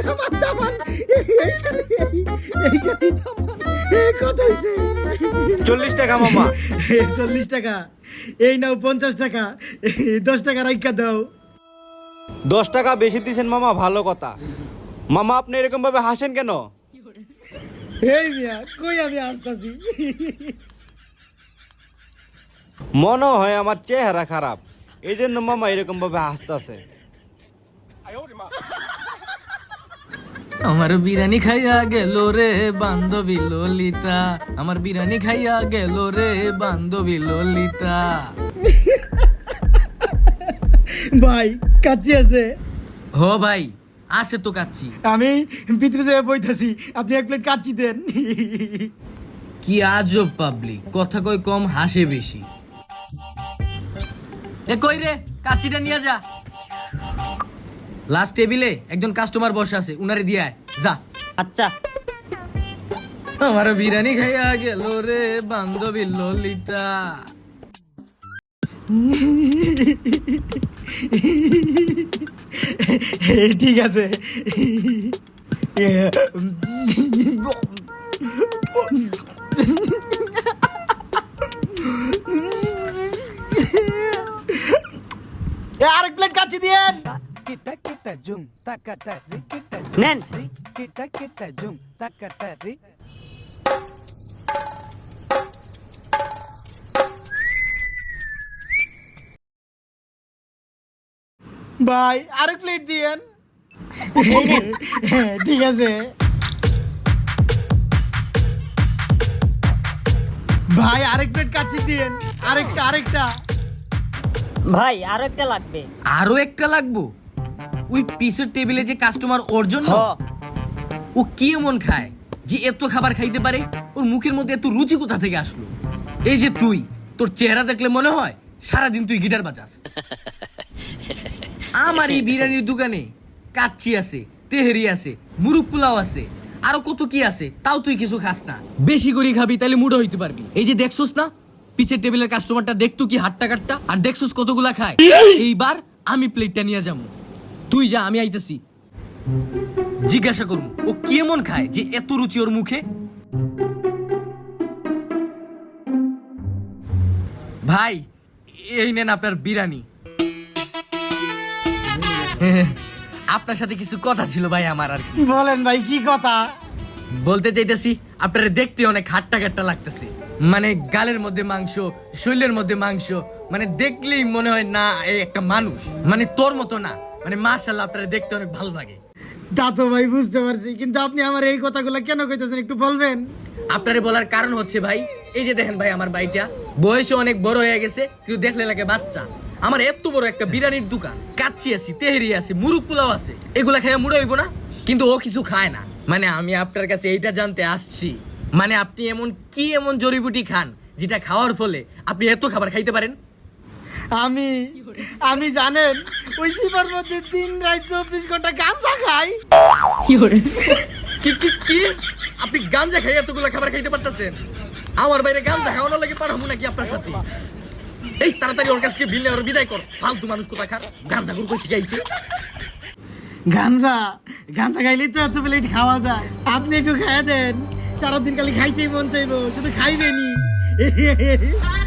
থামান থামান এইখানে এইখানে থামান কত হয়েছে চল্লিশ টাকা মামা। চল্লিশ টাকা। এই নাও পঞ্চাশ টাকা। দশ টাকা রাইকা দাও। দশ টাকা বেশি দিয়েছেন মামা ভালো কথা। মামা আপনি এরকম ভাবে হাসেন কেন? এই মিয়া কই আমি আসতাছি মনে হয় আমার চেহারা খারাপ। এই জন্য মামা এরকম ভাবে হাসতেছে। আমার বিরিয়ানি খাইয়া গেল রে বান্ধবী ললিতা। আমার বিরিয়ানি খাইয়া গেল রে বান্ধবী ললিতা। ভাই কাচ্চি আছে? হো ভাই আছে তো কাচ্ছি আমি ভিতরে যেয়ে বইতাছি আপনি এক প্লেট কাচ্চি দেন। কি আজব পাবলিক কথা কই কম হাসে বেশি। এ কই রে? কাচ্চিটা নিয়ে যা। লাস্ট টেবিলে একজন কাস্টমার বসে আছে উনারে দিয়ে যা। আচ্ছা। আমার বিরিয়ানি খাইয়া গেল রে বান্ধবী ললিতা। ঠিক আছে এ, আরেক প্লেট কাচ্চি দিয়েন নেন ভাই আরেক প্লেট দিয়েন। ঠিক আছে। ভাই আরেক প্লেট কাচ্চি দিয়েন। আরেকটা আরেকটা। ভাই আরও একটা লাগবে। আরও একটা লাগবো? ওই পিসের টেবিলে যে কাস্টমার অর্জন হ। ও কি এমন খায় যে এত খাবার খাইতে পারে? ওর মুখের মধ্যে এত রুচি কোথা থেকে আসলো? এই যে তুই তোর চেহারা দেখলে মনে হয় সারাদিন তুই গিটার বাজাস। আমার এই বিরিয়ানির দোকানে কাচ্চি আছে তেহেরি আছে মুরুগ পোলাও আছে আরও কত কি আছে তাও তুই কিছু খাস না। বেশি করে খাবি তাহলে মুড়ো হইতে পারবি। এই যে দেখছোস না? পিছের টেবিলের কাস্টমারটা দেখতু কি হাট্টা কাটটা, আর দেখছোস কতগুলা খায়। এইবার আমি প্লেটটা নিয়ে যাব। তুই যা, আমি আইতেছি। জিজ্ঞাসা করব, ও কেমন খায় যে এত রুচি ওর মুখে? ভাই, এই নেন আপনার বিরিয়ানি। আপনার সাথে কিছু কথা ছিল ভাই আমার আর কি। বলেন ভাই, কি কথা? বলতে চাইতেছি আপনারা দেখতে অনেক হাট্টা কাট্টা লাগতেছে। মানে গালের মধ্যে মাংস শরীরের মধ্যে মাংস মানে দেখলেই মনে হয় না এই একটা মানুষ। মানে তোর মতো না। মানে মাশাল্লাহ আপনারা দেখতে অনেক ভালো লাগে। ভাই বুঝতে পারছি। কিন্তু আপনি আমার এই কথাগুলো কেন কইতেছেন? একটু বলবেন। আপনারে বলার কারণ হচ্ছে ভাই এই যে দেখেন ভাই আমার ভাইটা বয়সে অনেক বড় হয়ে গেছে কিন্তু দেখলে লাগে বাচ্চা। আমার এত বড় একটা বিরিয়ানির দোকান কাচ্চি আছে তেহেরি আছে মুরুগ পোলাও আছে এগুলা খেয়ে মুড়ে হইব না কিন্তু ও কিছু খায় না। মানে আমি আপনার কাছে এইটা জানতে আসছি। মানে আপনি এমন কি এমন জড়িবুটি খান যেটা খাওয়ার ফলে আপনি এত খাবার খাইতে পারেন? আমি আমি জানেন ওই সিপার মধ্যে দিন রাত চব্বিশ ঘণ্টা গাঞ্জা খাই। কি কি কি? আপনি গাঞ্জা খাই এতগুলো খাবার খাইতে পারতেছেন? আমার বাইরে গাঞ্জা খাওয়ানোর লাগে পাঠাবো নাকি আপনার সাথে? এই তাড়াতাড়ি ওর কাছ থেকে বিল নেওয়ার বিদায় কর। ফালতু মানুষ কোথা খার গাঞ্জা গুড় কই থেকে আইছে? গাঞ্জা? গাঞ্জা খাইলেই তো এত প্লেট খাওয়া যায়। আপনি একটু খাইয়া দেন। সারাদিন খালি খাইতেই মন চাইব, শুধু খাইবেনি